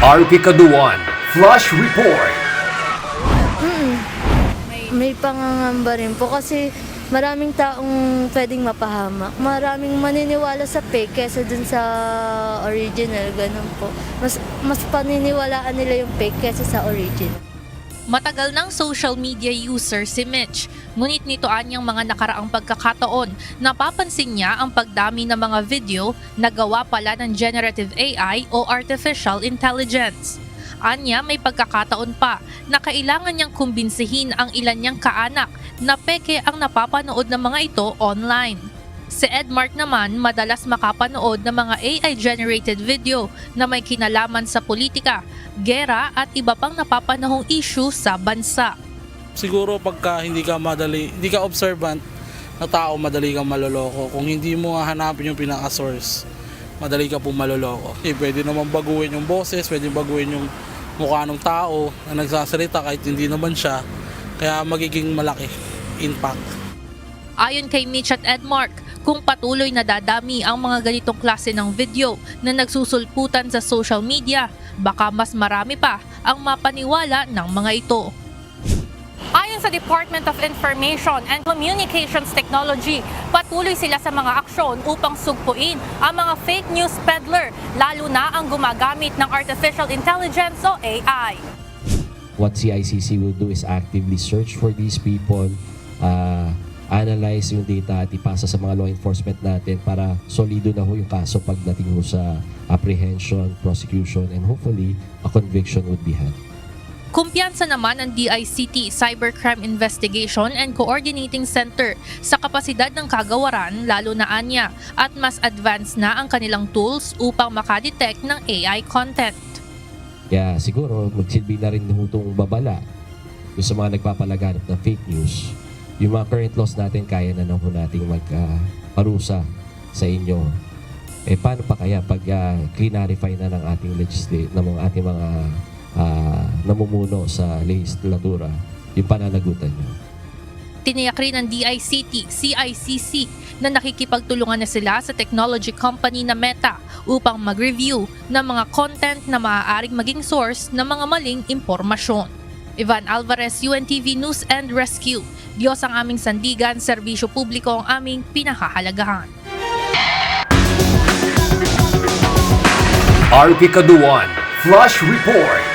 RP Kaduan, Flush Report. May pangangamba rin po kasi maraming taong pwedeng mapahamak. Maraming maniniwala sa fake kesa dun sa original, ganun po. Mas, mas paniniwalaan nila yung fake kesa sa original. Matagal ng social media user si Mitch, ngunit nito anyang mga nakaraang pagkakataon, napapansin niya ang pagdami ng mga video na gawa pala ng generative AI o artificial intelligence. Anya may pagkakataon pa na kailangan niyang kumbinsihin ang ilan niyang kaanak na peke ang napapanood ng mga ito online. Si Edmark naman madalas makapanood ng mga AI-generated video na may kinalaman sa politika, gera at iba pang napapanahong issue sa bansa. siguro pagka hindi ka madali, hindi ka observant na tao, madali kang maloloko. Kung hindi mo nga hanapin yung pinaka-source, madali ka pong maloloko. Eh, pwede naman baguhin yung boses, pwede baguhin yung mukha ng tao na nagsasalita kahit hindi naman siya. Kaya magiging malaki impact. Ayon kay Mitch at Edmark, kung patuloy na dadami ang mga ganitong klase ng video na nagsusulputan sa social media, baka mas marami pa ang mapaniwala ng mga ito. Ayon sa Department of Information and Communications Technology, patuloy sila sa mga aksyon upang sugpuin ang mga fake news peddler, lalo na ang gumagamit ng artificial intelligence o AI. what CICC will do is actively search for these people, uh, analyze yung data at ipasa sa mga law enforcement natin para solido na ho yung kaso pagdating ho sa apprehension, prosecution, and hopefully a conviction would be had. Kumpiyansa naman ang DICT Cybercrime Investigation and Coordinating Center sa kapasidad ng kagawaran lalo na anya at mas advanced na ang kanilang tools upang makadetect ng AI content. Kaya siguro magsilbi na rin itong babala sa mga nagpapalaganap ng fake news. Yung mga current laws natin, kaya na ho nating magparusa sa inyo. Eh paano pa kaya pag uh, clarify na ng ating legislate, ng mga ating mga ah, namumuno sa legislatura, yung pananagutan nyo? Tiniyak rin ng DICT, CICC na nakikipagtulungan na sila sa technology company na Meta upang mag-review ng mga content na maaaring maging source ng mga maling impormasyon. Ivan Alvarez, UNTV News and Rescue. Diyos ang aming sandigan, serbisyo publiko ang aming pinahahalagahan. RP Kaduan, Flush Report.